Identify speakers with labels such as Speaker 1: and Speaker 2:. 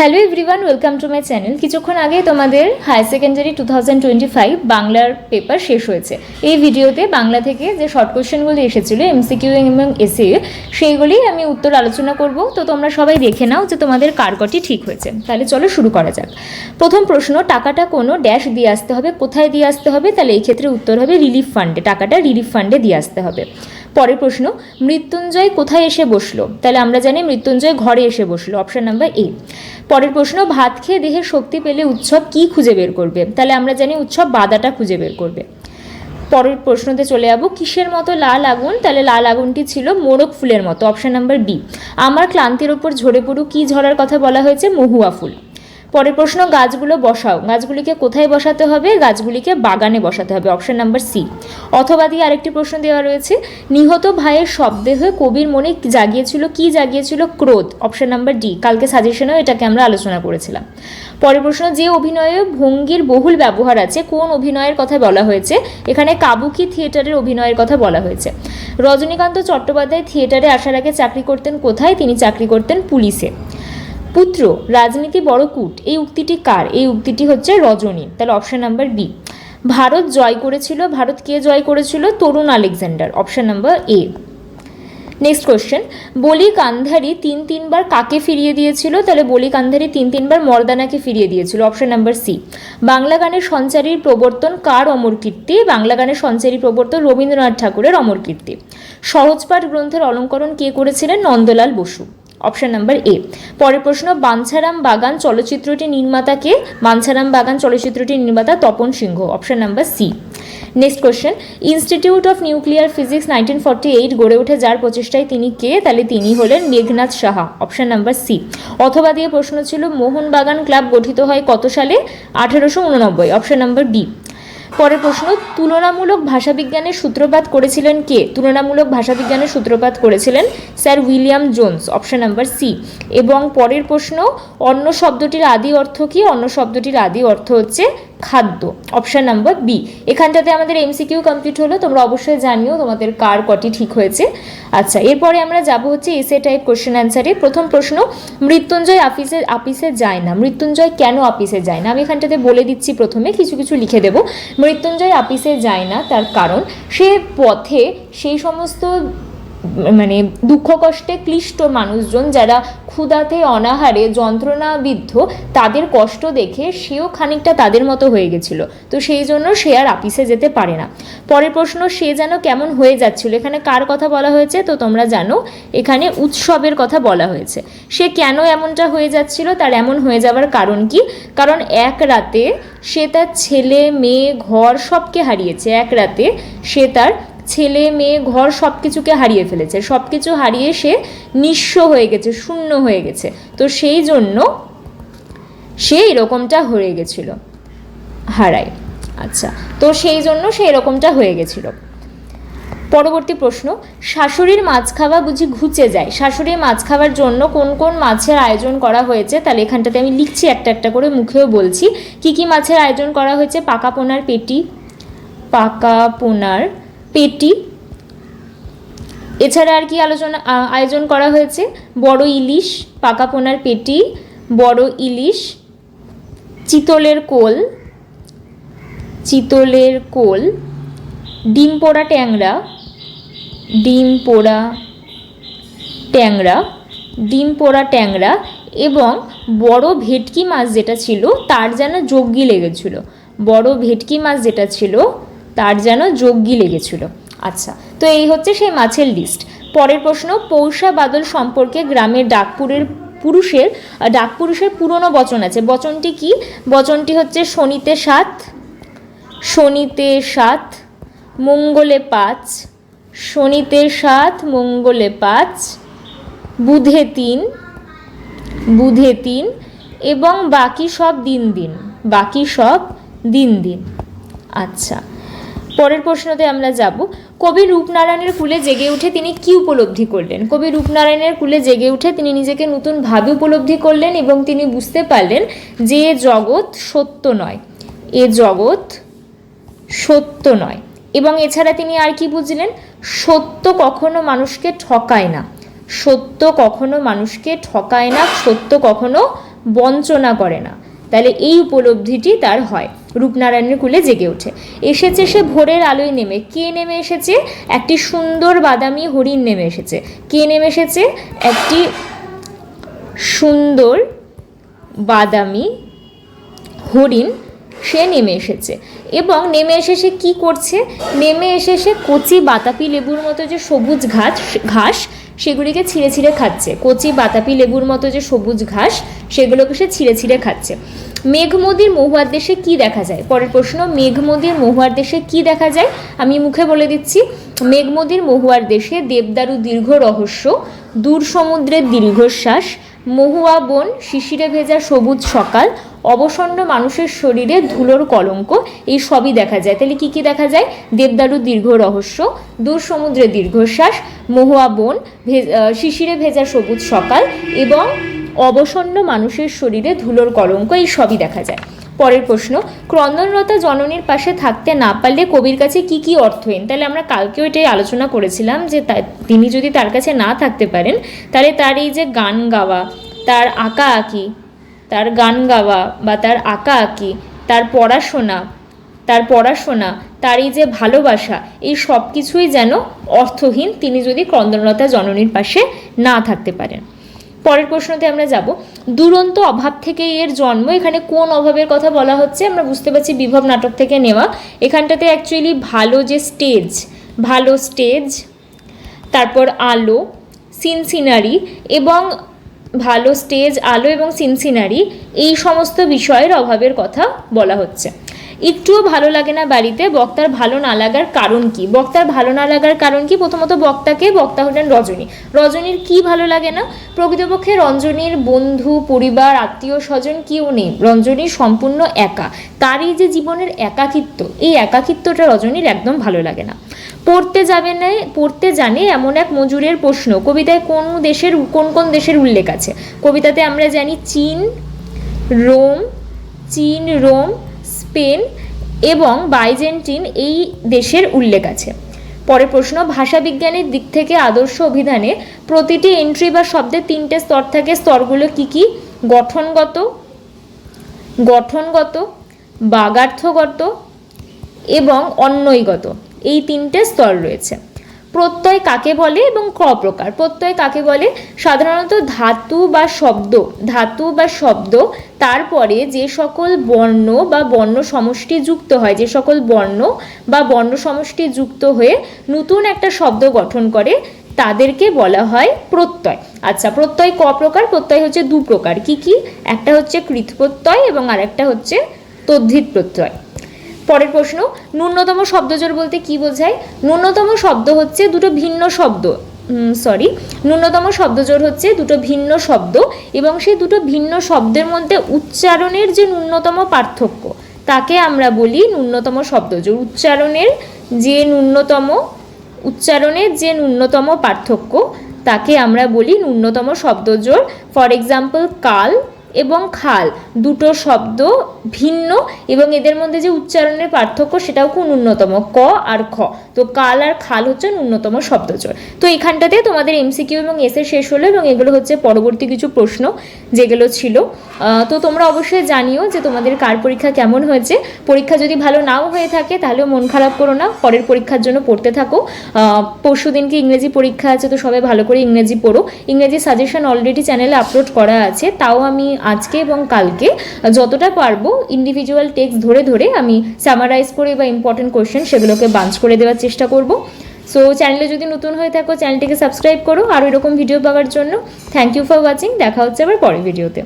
Speaker 1: Hello everyone welcome to my channel কিছুক্ষণ আগে তোমাদের higher secondary two thousand twenty five বাংলার পেপার শেষ হয়েছে। এই ভিডিওতে বাংলা থেকে যে শর্ট কোয়েশ্চেনগুলি এসেছিল এমসিকিউ এবং এসে সেইগুলি আমি উত্তর আলোচনা করব। তো তোমরা সবাই দেখে নাও যে তোমাদের কার কটি ঠিক হয়েছে। তাহলে চলো শুরু করা যাক। প্রথম প্রশ্ন, টাকাটা কোনো ড্যাশ দিয়ে আসতে হবে, কোথায় দিয়ে আসতে হবে? তাহলে এই ক্ষেত্রে উত্তর হবে রিলিফ ফান্ডে টাকাটা রিলিফ ফান্ডে দিয়ে আসতে হবে। পরের প্রশ্ন, মৃত্যুঞ্জয় কোথায় এসে বসল? তাহলে আমরা জানি মৃত্যুঞ্জয় ঘরে এসে বসল অপশান নাম্বার এ পরের প্রশ্ন, ভাত খেয়ে দেহে শক্তি পেলে উৎসব কি খুঁজে বের করবে? তাহলে আমরা জানি উৎসব বাদাটা খুঁজে বের করবে। পরের প্রশ্নতে চলে যাব, কিসের মতো লাল আগুন? তাহলে লাল আগুনটি ছিল মোরগ ফুলের মতো অপশান নাম্বার বি আমার ক্লান্তির ওপর ঝরে পড়ু কি ঝরার কথা বলা হয়েছে? মহুয়া ফুল। পরের প্রশ্ন, গাছগুলো বসাও। গাছগুলিকে কোথায় বসাতে হবে? গাছগুলিকে বাগানে বসাতে হবে। Option number C. অথবা দিয়ে আরেকটি প্রশ্ন দেওয়া রয়েছে, নিহত ভাইয়ের শব্দেহে কবির মনে জাগিয়েছিল? কি জাগিয়েছিল? ক্রোধ। Option number D. কালকে সাজেশনেও এটাকে আমরা আলোচনা করেছিলাম। পরের প্রশ্ন, যে অভিনয়ে ভঙ্গির বহুল ব্যবহার আছে, কোন অভিনয়ের কথা বলা হয়েছে? এখানে কাবুকি থিয়েটারের অভিনয়ের কথা বলা হয়েছে। রজনীকান্ত চট্টোপাধ্যায় থিয়েটারে আসার আগে চাকরি করতেন কোথায়? তিনি চাকরি করতেন পুলিশে। পুত্র, রাজনীতি বড় কূট। এই উক্তিটি কার? এই উক্তিটি হচ্ছে রজনী। তাহলে অপশন নাম্বার বি ভারত জয় করেছিল, ভারত কে জয় করেছিল? তরুণ Alexander. Option number A next question বলি কান্ধারি তিন তিনবার কাকে ফিরিয়ে দিয়েছিল? তাহলে বলি কান্ধারি তিন তিনবার মর্দানাকে ফিরিয়ে দিয়েছিল। অপশন নাম্বার সি বাংলা গানের সঞ্চারীর প্রবর্তন কার অমর কীর্তি? বাংলা গানের সঞ্চারী প্রবর্তন রবীন্দ্রনাথ ঠাকুরের অমর কীর্তি। সহজপাঠ গ্রন্থের অলঙ্করণ কে করেছিলেন? Nandalal Basu. Option number A পরের প্রশ্ন, বাঞ্ছারাম বাগান চলচ্চিত্রটি নির্মাতাকে, বাঞ্ছারাম বাগান চলচ্চিত্রটির নির্মাতা Tapan Sinha. Option number C next question institute of nuclear physics nineteen forty eight গড়ে ওঠে যার প্রচেষ্টায় তিনি কে? তাহলে তিনি হলেন Meghnad Saha. Option number C অথবা দিয়ে প্রশ্ন ছিল, মোহনবাগান ক্লাব গঠিত হয় কত সালে? আঠেরোশো উননব্বই। অপশন নাম্বার বি পরের প্রশ্ন, তুলনামূলক ভাষাবিজ্ঞানের সূত্রপাত করেছিলেন কে? তুলনামূলক ভাষাবিজ্ঞানের সূত্রপাত করেছিলেন sir William Jones, option number C. এবং পরের প্রশ্ন, অন্য শব্দটির আদি অর্থ কি? অন্য শব্দটির আদি অর্থ হচ্ছে খাদ্য অপশন নাম্বার বি এখানটাতে আমাদের এমসিকিউ কমপ্লিট হলো, তোমরা অবশ্যই জানিও তোমাদের কার কটি ঠিক হয়েছে। আচ্ছা এরপরে আমরা যাব হচ্ছে এসে টাইপ কোশ্চেন অ্যান্সারে প্রথম প্রশ্ন, মৃত্যুঞ্জয় আপিসে আপিসে যায় না। মৃত্যুঞ্জয় কেন আপিসে যায় না? আমি এখানটাতে বলে দিচ্ছি প্রথমে, কিছু কিছু লিখে দেব। মৃত্যুঞ্জয় আপিসে যায় না, তার কারণ সে পথে সেই সমস্ত মানে দুঃখ কষ্টে ক্লিষ্ট মানুষজন যারা ক্ষুধাতে, অনাহারে, যন্ত্রণাবিদ্ধ, তাদের কষ্ট দেখে সেও খানিকটা তাদের মতো হয়ে গেছিল। তো সেই জন্য সে আর আপিসে যেতে পারে না। পরের প্রশ্ন, সে যেন কেমন হয়ে যাচ্ছিল? এখানে কার কথা বলা হয়েছে? তো তোমরা জানো, এখানে উৎসবের কথা বলা হয়েছে। সে কেন এমনটা হয়ে যাচ্ছিল? তার এমন হয়ে যাওয়ার কারণ কি? কারণ এক রাতে সে তার ছেলে, মেয়ে, ঘর সবকে হারিয়েছে। এক রাতে সে তার ছেলে, মেয়ে, ঘর সব কিছুকে হারিয়ে ফেলেছে। সব কিছু হারিয়ে সে নিঃস্ব হয়ে গেছে, শূন্য হয়ে গেছে। তো সেই জন্য সে এরকমটা হয়ে গেছিল। হারায়। আচ্ছা তো সেই জন্য সে এরকমটা হয়ে গেছিল। পরবর্তী প্রশ্ন, শাশুড়ির মাছ খাওয়া বুঝি ঘুচে যায়। শাশুড়ির মাছ খাওয়ার জন্য কোন কোন মাছের আয়োজন করা হয়েছে? তাহলে এখানটাতে আমি লিখছি একটা একটা করে, মুখেও বলছি। কি কি মাছের আয়োজন করা হয়েছে? পাকা পোনার পেটি, পাকা পোনার পেটি। এছাড়া আর কি আলোচনা আয়োজন করা হয়েছে? বড় ইলিশ, পাকা পোনার পেটি, বড় ইলিশ, চিতলের কোল চিতলের কোল, ডিম পোড়া ট্যাংরা, ডিম পোড়া ট্যাংরা, ডিম পোড়া ট্যাংরা এবং বড় ভেটকি মাছ যেটা ছিল, তার যেন যজ্ঞি লেগেছিল। বড় ভেটকি মাছ যেটা ছিল তার যেন যজ্ঞি লেগেছিল। আচ্ছা তো এই হচ্ছে সেই মাছের লিস্ট পরের প্রশ্ন, পৌষা বাদল সম্পর্কে গ্রামের ডাকপুরের পুরুষের ডাকপুরুষের পুরনো বচন আছে। বচনটি কি? বচনটি হচ্ছে শনিতে সাত শনিতে সাত, মঙ্গলে পাঁচ, শনিতে সাত, মঙ্গলে পাঁচ, বুধে তিন বুধে তিন এবং বাকি সব দিন দিন, বাকি সব দিন দিন। আচ্ছা পরের প্রশ্নতে আমরা যাব। কবি রূপনারায়ণের কুলে জেগে উঠে তিনি কি উপলব্ধি করলেন? কবি রূপনারায়ণের কুলে জেগে উঠে তিনি নিজেকে নতুনভাবে উপলব্ধি করলেন এবং তিনি বুঝতে পারলেন যে জগৎ সত্য নয়। এ জগৎ সত্য নয়। এবং এছাড়া তিনি আর কি বুঝলেন? সত্য কখনো মানুষকে ঠকায় না। সত্য কখনো মানুষকে ঠকায় না, সত্য কখনো বঞ্চনা করে না। তাহলে এই উপলব্ধিটি তার হয়। রূপনারায়ণের কুলে জেগে ওঠে। এসেছে সে ভোরের আলোয় নেমে। কে নেমে এসেছে? একটি সুন্দর বাদামি হরিণ নেমে এসেছে। কে নেমে এসেছে? একটি সুন্দর বাদামি হরিণ সে নেমে এসেছে। এবং নেমে এসে সে কী করছে? নেমে এসে সে কচি বাতাপি লেবুর মতো যে সবুজ ঘাস ঘাস, সেগুলিকে ছিঁড়ে ছিঁড়ে খাচ্ছে। কচি বাতাপি লেবুর মতো যে সবুজ ঘাস, সেগুলোকে সে ছিঁড়ে ছিঁড়ে খাচ্ছে। মেঘমদির মহুয়ার দেশে কি দেখা যায়? পরের প্রশ্ন, মেঘমদির মহুয়ার দেশে কি দেখা যায়? আমি মুখে বলে দিচ্ছি, মেঘমদির মহুয়ার দেশে দেবদারু দীর্ঘ রহস্য, দূর সমুদ্রের দীর্ঘশ্বাস, মহুয়া বন, শিশিরে ভেজা সবুজ সকাল, অবসন্ন মানুষের শরীরে ধুলোর কলঙ্ক, এই সবই দেখা যায়। তাহলে কি কি দেখা যায়? দেবদারু দীর্ঘ রহস্য, দূর সমুদ্রে দীর্ঘশ্বাস, মহুয়া বন শিশিরে ভেজা সবুজ সকাল এবং অবসন্ন মানুষের শরীরে ধুলোর কলঙ্ক, এই সবই দেখা যায়। পরের প্রশ্ন, ক্রন্দনরতা জননীর পাশে থাকতে না পারলে কবির কাছে কি কি অর্থহীন তাহলে আমরা কালকেও এটাই আলোচনা করেছিলাম যে তিনি যদি তার কাছে না থাকতে পারেন, তাহলে তার এই যে গান গাওয়া, তার আঁকা আঁকি, তার গান গাওয়া বা তার আঁকা আঁকি, তার পড়াশোনা তার পড়াশোনা, তার এই যে ভালোবাসা, এই সব কিছুই যেন অর্থহীন তিনি যদি ক্রন্দনলতা জননীর পাশে না থাকতে পারেন। পরের প্রশ্নতে আমরা যাব। দুরন্ত অভাব থেকে এর জন্ম, এখানে কোন অভাবের কথা বলা হচ্ছে? আমরা বুঝতে পারছি বিভব নাটক থেকে নেওয়া। এখানটাতে অ্যাকচুয়ালি ভালো যে স্টেজ ভালো স্টেজ তারপর আলো, সিনসিনারি এবং ভালো স্টেজ আলো এবং সিনসিনারি, এই সমস্ত বিষয়ের অভাবের কথা বলা হচ্ছে। একটুও ভালো লাগে না বাড়িতে, বক্তার ভালো না লাগার কারণ কি? বক্তার ভালো না লাগার কারণ কি? প্রথমত বক্তাকে, বক্তা হলেন রজনী। রজনীর কি ভালো লাগে না? প্রকৃতপক্ষে রঞ্জনীর বন্ধু, পরিবার, আত্মীয় স্বজন কেউ নেই। রঞ্জনী সম্পূর্ণ একা। তারই যে জীবনের একাকিত্ব, এই একাকিত্বটা রজনীর একদম ভালো লাগে না। পড়তে যাবে না পড়তে জানে এমন এক মজুরের প্রশ্ন, কবিতায় কোন দেশের, কোন কোন দেশের উল্লেখ আছে? কবিতাতে আমরা জানি চীন, রোম চীন, রোম স্পেন এবং বাইজেন্টিন এই দেশের উল্লেখ আছে। পরের প্রশ্ন, ভাষাবিজ্ঞানের দিক থেকে আদর্শ অভিধানে প্রতিটি এন্ট্রি বা শব্দের তিনটে স্তর থাকে। স্তরগুলো কি কি? গঠনগত গঠনগত, বাগার্থগত এবং অন্যইগত এই তিনটে স্তর রয়েছে। প্রত্যয় কাকে বলে এবং ক প্রকার? প্রত্যয় কাকে বলে? সাধারণত ধাতু বা শব্দ, ধাতু বা শব্দ, তারপরে যে সকল বর্ণ বা বর্ণ সমষ্টি যুক্ত হয়, যে সকল বর্ণ বা বর্ণ সমষ্টি যুক্ত হয়ে নতুন একটা শব্দ গঠন করে, তাদেরকে বলা হয় প্রত্যয়। আচ্ছা প্রত্যয় ক প্রকার? প্রত্যয় হচ্ছে দু প্রকার। কি কি? একটা হচ্ছে কৃত প্রত্যয় এবং আরেকটা হচ্ছে তদ্ধিত প্রত্যয়। পরের প্রশ্ন, ন্যূনতম শব্দজোড় বলতে কি বোঝায়? ন্যূনতম শব্দ হচ্ছে দুটো ভিন্ন শব্দ। সরি ন্যূনতম শব্দজোড় হচ্ছে দুটো ভিন্ন শব্দ এবং সেই দুটো ভিন্ন শব্দের মধ্যে উচ্চারণের যে ন্যূনতম পার্থক্য, তাকে আমরা বলি ন্যূনতম শব্দজোড় উচ্চারণের যে ন্যূনতম, উচ্চারণের যে ন্যূনতম পার্থক্য, তাকে আমরা বলি ন্যূনতম শব্দজোড় ফর এক্সাম্পল কাল এবং খাল, দুটো শব্দ ভিন্ন এবং এদের মধ্যে যে উচ্চারণের পার্থক্য সেটাও খুব ন্যূনতম, ক আর খ। তো কাল আর খাল হচ্ছে ন্যূনতম শব্দজোড়। তো এখানটাতে তোমাদের এমসিকিউ এবং এসে শেষ হলো এবং এগুলো হচ্ছে পরবর্তী কিছু প্রশ্ন যেগুলো ছিল। তো তোমরা অবশ্যই জানিও যে তোমাদের কার পরীক্ষা কেমন হয়েছে। পরীক্ষা যদি ভালো নাও হয়ে থাকে তাহলেও মন খারাপ করো না, পরের পরীক্ষার জন্য পড়তে থাকো। পরশু দিনকে ইংরেজি পরীক্ষা আছে তো সবাই ভালো করে ইংরেজি পড়ো। ইংরেজি সাজেশন অলরেডি চ্যানেলে আপলোড করা আছে, তাও আমি আজকে এবং কালকে, যতটা পারব ইন্ডিভিজুয়াল টেক্সট ধরে ধরে আমি সামারাইজ করে বা ইম্পর্টেন্ট কোয়েশ্চেন সেগুলোকে বাঞ্চ করে দেওয়ার চেষ্টা করব। সো চ্যানেলে যদি নতুন হয়ে থাকো চ্যানেলটিকে সাবস্ক্রাইব করো। আরও এরকম ভিডিও পাওয়ার জন্য। থ্যাংক ইউ ফর ওয়াচিং দেখা হচ্ছে আবার পরের ভিডিওতে